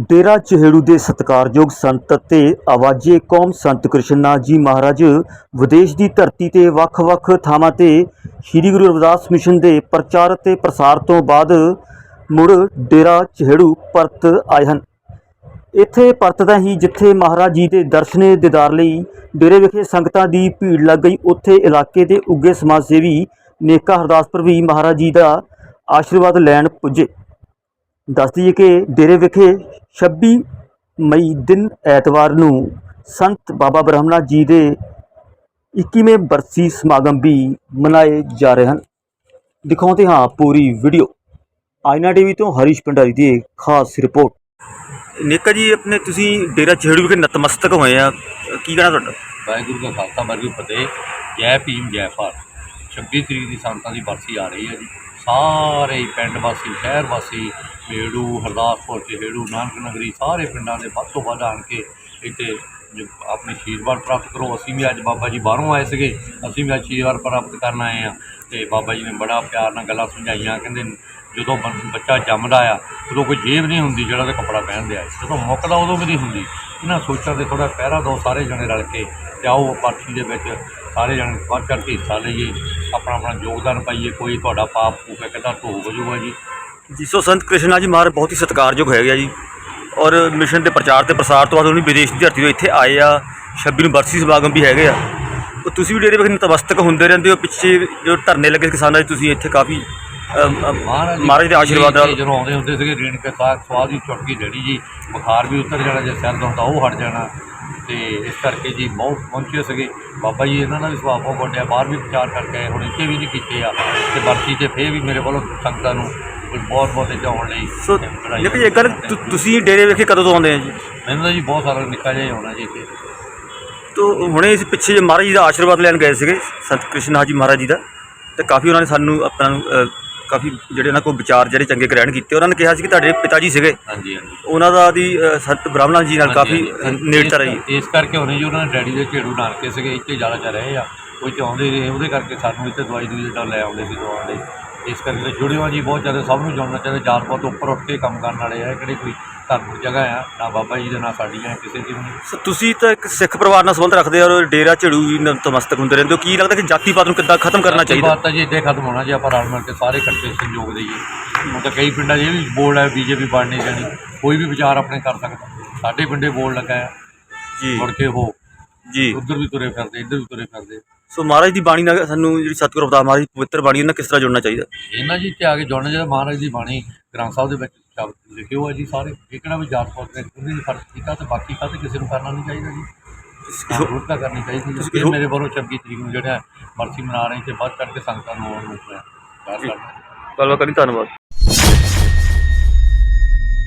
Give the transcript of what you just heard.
ਡੇਰਾ ਚਹੇੜੂ ਦੇ ਸਤਿਕਾਰਯੋਗ ਸੰਤ ਅਤੇ ਆਵਾਜ਼ੇ ਕੌਮ ਸੰਤ ਕ੍ਰਿਸ਼ਨਾ ਜੀ ਮਹਾਰਾਜ ਵਿਦੇਸ਼ ਦੀ ਧਰਤੀ ਤੇ ਵੱਖ-ਵੱਖ ਥਾਵਾਂ ਤੇ ਸ੍ਰੀ ਗੁਰੂ ਰਵਿਦਾਸ ਮਿਸ਼ਨ ਦੇ ਪ੍ਰਚਾਰ ਅਤੇ ਪ੍ਰਸਾਰ ਤੋਂ ਬਾਅਦ ਮੁੜ ਡੇਰਾ ਚਹੇੜੂ ਪਰਤ ਆਏ ਹਨ। ਇੱਥੇ ਪਰਤਦਾ ਹੀ ਜਿੱਥੇ ਮਹਾਰਾਜ ਜੀ ਦੇ ਦਰਸ਼ਨੇ ਦੀਦਾਰ ਲਈ ਡੇਰੇ ਵਿਖੇ ਸੰਗਤਾਂ ਦੀ ਭੀੜ ਲੱਗ ਗਈ, ਉੱਥੇ ਇਲਾਕੇ ਦੇ ਉੱਗੇ ਸਮਾਜ ਸੇਵੀ ਨੇਕਾ ਹਰਦਾਸਪੁਰ ਵੀ ਮਹਾਰਾਜ ਜੀ ਦਾ ਆਸ਼ੀਰਵਾਦ ਲੈਣ ਪੁੱਜੇ। ਦੱਸ ਦਈਏ ਕਿ ਡੇਰੇ ਵਿਖੇ 26 ਮਈ ਦਿਨ ਐਤਵਾਰ ਨੂੰ ਸੰਤ ਬਾਬਾ ਬ੍ਰਹਮਣਾ ਜੀ ਦੇ 21ਵੇਂ ਬਰਸੀ ਸਮਾਗਮ ਵੀ ਮਨਾਏ ਜਾ ਰਹੇ ਹਨ। ਦਿਖਾਉਂਦੇ ਹਾਂ ਪੂਰੀ ਵੀਡੀਓ। ਆਇਨਾ ਟੀਵੀ ਤੋਂ ਹਰੀਸ਼ ਭੰਡਾਰੀ ਦੀ ਖਾਸ ਰਿਪੋਰਟ। ਨੇਕਾ ਜੀ ਆਪਣੇ ਤੁਸੀਂ ਡੇਰਾ ਚਿਹੜੂ ਵਿਖੇ ਨਤਮਸਤਕ ਹੋਏ ਆ। ਕੀ ਕਹਿਣਾ ਤੁਹਾਡਾ? ਵਾਹਿਗੁਰੂ ਦਾ ਖਾਲਸਾ ਵਾਹਿਗੁਰੂ ਕੀ ਫਤਿਹ। ਜੈ ਭੀਮ ਜੈ ਭਾਰਤ। 26 ਤਰੀਕ ਦੀ ਸੰਤਾਂ ਦੀ ਬਰਸੀ ਆ ਰਹੀ ਹੈ ਜੀ। ਸਾਰੇ ਪਿੰਡ ਵਾਸੀ ਸ਼ਹਿਰ ਵਾਸੀ ਮੇੜੂ ਹਰਦਾਸਪੁਰ ਚਹੇੜੂ ਨਾਨਕ ਨਗਰੀ, ਸਾਰੇ ਪਿੰਡਾਂ ਦੇ ਵੱਧ ਤੋਂ ਵੱਧ ਆਣ ਕੇ ਇੱਥੇ ਜ- ਆਪਣੇ ਆਸ਼ੀਰਵਾਦ ਪ੍ਰਾਪਤ ਕਰੋ। ਅਸੀਂ ਵੀ ਅੱਜ ਬਾਬਾ ਜੀ ਬਾਹਰੋਂ ਆਏ ਸੀਗੇ। ਅਸੀਂ ਵੀ ਅੱਜ ਆਸ਼ੀਰਵਾਦ ਪ੍ਰਾਪਤ ਕਰਨ ਆਏ ਆ ਤੇ ਬਾਬਾ ਜੀ ਨੇ ਬੜਾ ਪਿਆਰ ਨਾਲ ਗੱਲਾਂ ਸਮਝਾਈਆਂ। ਕਹਿੰਦੇ ਜਦੋਂ ਬੰ- ਬੱਚਾ ਜੰਮਦਾ ਆ, ਉਦੋਂ ਕੋਈ ਜੇਬ ਨਹੀਂ ਹੁੰਦੀ ਜਿਹੜਾ ਉਹਦਾ ਕੱਪੜਾ ਪਹਿਨਦੇ ਆ ਜਦੋਂ ਮੁੱਕਦਾ ਉਦੋਂ ਵੀ ਨਹੀਂ ਹੁੰਦੀ। ਇਹਨਾਂ ਸੋਚਾਂ ਤੇ ਥੋੜਾ ਪਹਿਰਾ ਦੋ ਸਾਰੇ ਜਣੇ ਰਲ ਕੇ ਤੇ ਆਓ ਪਾਰਟੀ ਦੇ ਵਿੱਚ ਸਾਰੇ ਜਣੇ ਵੱਧ ਚੜ੍ਹ ਕੇ ਹਿੱਸਾ ਲਈਏ। ਆਪਣਾ ਆਪਣਾ ਯੋਗਦਾਨ ਪਾਈਏ। ਕੋਈ ਤੁਹਾਡਾ ਪਾਪ ਪੂਪੇ ਕਹਿੰਦਾ ਢੋ ਵਜੂਗਾ ਜੀ? ਜੀ ਸੋ ਸੰਤ ਕ੍ਰਿਸ਼ਨਾ ਜੀ ਮਹਾਰਾਜ ਬਹੁਤ ਹੀ ਸਤਿਕਾਰਯੋਗ ਹੈਗੇ ਆ ਜੀ। ਔਰ ਮਿਸ਼ਨ ਦੇ ਪ੍ਰਚਾਰ ਤੇ ਪ੍ਰਸਾਰ ਤੋਂ ਬਾਅਦ ਉਹਨੇ ਵਿਦੇਸ਼ ਦੀ ਧਰਤੀ ਤੋਂ ਇੱਥੇ ਆਏ ਆ। 26 ਨੂੰ ਬਰਸੀ ਸਮਾਗਮ ਵੀ ਹੈਗੇ ਆ। ਉਹ ਤੁਸੀਂ ਵੀ ਡੇਰੇ ਵਿਖੇ ਨਤਮਸਤਕ ਹੁੰਦੇ ਰਹਿੰਦੇ ਹੋ ਪਿੱਛੇ ਜੋ ਧਰਨੇ ਲੱਗੇ ਕਿਸਾਨਾਂ ਦੇ ਤੁਸੀਂ ਇੱਥੇ ਕਾਫੀ ਮਹਾਰਾਜ ਦੇ ਆਸ਼ੀਰਵਾਦ ਨਾਲ ਜਦੋਂ ਆਉਂਦੇ ਹੁੰਦੇ ਸੀਗੇ ਰੇਣ ਕੇ ਸਾਗ ਸਵਾਦ ਹੀ ਚੁਟਕੀ ਡੈਡੀ ਜੀ ਬੁਖਾਰ ਵੀ ਉਤਰ ਜਾਣਾ ਜੇ ਸਿਰ ਹੁੰਦਾ ਉਹ ਹਟ ਜਾਣਾ। ਤੇ ਇਸ ਕਰਕੇ ਜੀ ਬਹੁਤ ਪਹੁੰਚੇ ਸੀਗੇ। ਬਾਬਾ ਜੀ ਇਹਨਾਂ ਦਾ ਵੀ ਸੁਭਾਅ ਬਹੁਤ ਵੱਡਿਆ ਬਾਹਰ ਵੀ ਪ੍ਰਚਾਰ ਕਰਕੇ ਹੁਣ ਇੱਥੇ ਵੀ ਨਹੀਂ ਕੀਤੇ ਆ। ਤੇ ਬਰਸੀ ਤੇ ਫੇਰ ਵੀ ਮੇਰੇ ਵੱਲੋਂ ਸੰਗਤਾਂ ਨੂੰ ਬਹੁਤ ਬਹੁਤ ਇੱਥੇ ਆਉਣ ਲਈ ਸੋ ਵਧਾਈਆਂ ਇੱਕ ਗੱਲ ਤੁ- ਤੁਸੀਂ ਡੇਰੇ ਵਿਖੇ ਕਦੋਂ ਤੋਂ ਆਉਂਦੇ ਆ ਜੀ? ਮੈਨੂੰ ਤਾਂ ਜੀ ਬਹੁਤ ਸਾਰਾ ਨਿੱਕਾ ਜਿਹਾ ਹੀ ਹੋਣਾ ਜੀ ਇੱਥੇ। ਤੋ ਹੁਣੇ ਅਸੀਂ ਪਿੱਛੇ ਜੇ ਮਹਾਰਾਜ ਜੀ ਦਾ ਆਸ਼ੀਰਵਾਦ ਲੈਣ ਗਏ ਸੀਗੇ ਸੰਤ ਕ੍ਰਿਸ਼ਨਾ ਜੀ ਮਹਾਰਾਜ ਜੀ ਦਾ। ਤੇ ਕਾਫੀ ਉਹਨਾਂ ਨੇ ਸਾਨੂੰ ਆਪਣਾ ਨੂੰ, ਅ, ਕਾਫੀ ਜਿਹੜੇ ਉਹਨਾਂ ਕੋਲ ਵਿਚਾਰ ਜਿਹੜੇ ਚੰਗੇ ਗ੍ਰਹਿਣ ਕੀਤੇ। ਉਹਨਾਂ ਨੇ ਕਿਹਾ ਸੀ ਕਿ ਤੁਹਾਡੇ ਪਿਤਾ ਜੀ ਸੀਗੇ। ਹਾਂਜੀ ਹਾਂਜੀ। ਉਹਨਾਂ ਦਾ ਦੀ ਅ, ਸੰਤ ਬ੍ਰਾਹਮਣਾ ਜੀ ਨਾਲ ਕਾਫੀ ਹਾਂਜੀ, ਹਾਂਜੀ। ਨੇੜਤਾ ਰਹੀ। ਇਸ- ਇਸ ਕਰਕੇ ਹੁਣੇ ਜੀ ਉਹਨਾਂ ਦੇ ਡੈਡੀ ਦੇ ਝੇੜੂ ਨਾਨਕੇ ਸੀਗੇ ਇੱਥੇ ਜ਼ਿਆਦਾ ਚਾ ਰਹੇ ਆ। ਕੋਈ ਤੇ ਆਉਂਦੇ ਰਹੇ ਉਹਦੇ ਕਰਕੇ ਸਾਨੂੰ ਇੱਥੇ ਦਵਾਈ ਦੂਈ ਜਿਹੜਾ ਲੈ ਆਉਂਦੇ ਸੀ ਦਵਾਉਣ ਲਈ। ਇਸ ਕਰਕੇ ਜੁੜੇ ਹੋ ਜੀ ਬਹੁਤ ਜ਼ਿਆਦਾ ਸਭ ਨੂੰ ਜੁੜਨਾ ਚਾਹੀਦਾ ਜਾਤ ਪਾਤ ਉੱਪਰ ਉੱਠ ਕੇ ਕੰਮ ਕਰਨ ਵਾਲੇ ਆ ਕਿਹੜੀ ਕੋਈ ਧਾਰਮਿਕ ਜਗ੍ਹਾ ਆ ਨਾ ਬਾਬਾ ਜੀ ਦੇ ਨਾ ਸਾਡੀ ਆ ਕਿਸੇ ਦੀ ਵੀ ਨਹੀਂ। ਸੋ ਤੁਸੀਂ ਤਾਂ ਇੱਕ ਸਿੱਖ ਪਰਿਵਾਰ ਨਾਲ ਸੰਬੰਧ ਰੱਖਦੇ ਹੋ ਔਰ ਡੇਰਾ ਝੜੂ ਵੀ ਨਤਮਸਤਕ ਹੁੰਦੇ ਰਹਿੰਦੇ ਹੋ ਕੀ ਲੱਗਦਾ ਕਿ ਜਾਤੀ ਪਾਤ ਨੂੰ ਕਿੱਦਾਂ ਖਤਮ ਕਰਨਾ ਇਹ ਚਾਹੀਦਾ? ਬਾਤ ਤਾਂ ਜੀ ਇੱਥੇ ਖਤਮ ਹੋਣਾ ਜੇ ਆਪਾਂ ਰਲ ਮਿਲ ਕੇ ਸਾਰੇ ਇਕੱਠੇ ਸੰਯੋਗ ਦੇਈਏ ਹੁਣ ਤਾਂ ਕਈ ਪਿੰਡਾਂ 'ਚ ਇਹ ਵੀ ਬੋਰਡ ਹੈ ਬੀਜੇਪੀ ਬਣ ਨਹੀਂ ਜਾਣੀ ਕੋਈ ਵੀ ਵਿਚਾਰ ਆਪਣੇ ਕਰ ਸਕਦਾ। ਸਾਡੇ ਪਿੰਡੇ ਬੋਰਡ ਲੱਗਾ ਹੈ। ਜੀ। ਮੁੜ ਕੇ ਉਹ ਜੀ। ਉੱਧਰ ਵੀ ਤੁਰੇ ਫਿਰਦੇ ਇੱਧਰ ਵੀ ਤੁਰੇ ਫਿਰਦੇ। ਸੋ ਮਹਾਰਾਜ ਦੀ ਬਾਣੀ ਨਾਲ ਸਾਨੂੰ ਜਿਹੜੀ ਸਤਿਗੁਰੂ ਅਵਤਾਰ ਮਹਾਰਾਜ ਦੀ ਪਵਿੱਤਰ ਬਾਣੀ ਉਹਨਾਂ ਕਿਸ ਤਰ੍ਹਾਂ ਜੁੜਨਾ ਚਾਹੀਦਾ? ਇਹਨਾਂ ਜੀ ਤੇ ਆ ਕੇ ਜੁੜਨ ਜਿਹੜਾ ਮਹਾਰਾਜ ਦੀ ਬਾਣੀ ਗ੍ਰੰਥ ਸਾਹਿਬ ਦੇ ਵਿੱਚ ਸ਼ਬਦ ਲਿਖੇ ਹੋਏ ਜੀ ਸਾਰੇ ਕਿਹੜਾ ਵੀ ਜਾਤ ਪਾਤ ਨੇ ਉਹਨੇ ਫ਼ਰਕ ਕੀਤਾ ਤੇ ਬਾਕੀ ਕਾਹਤੇ ਕਿਸੇ ਨੂੰ ਕਰਨਾ ਨਹੀਂ ਚਾਹੀਦਾ ਜੀ। ਜ਼ਰੂਰ ਤਾਂ ਕਰਨੀ ਚਾਹੀਦੀ ਹੈ ਇਹ ਮੇਰੇ ਵੱਲੋਂ 26 ਤਰੀਕ ਨੂੰ ਜਿਹੜਾ ਬਰਸੀ ਮਨਾ ਰਹੇ ਤੇ ਵੱਧ ਚੜ੍ਹ ਕੇ ਸੰਗਤਾਂ ਨੂੰ ਕਰਨਾ ਗੱਲਬਾਤ ਕਰੀ ਧੰਨਵਾਦ।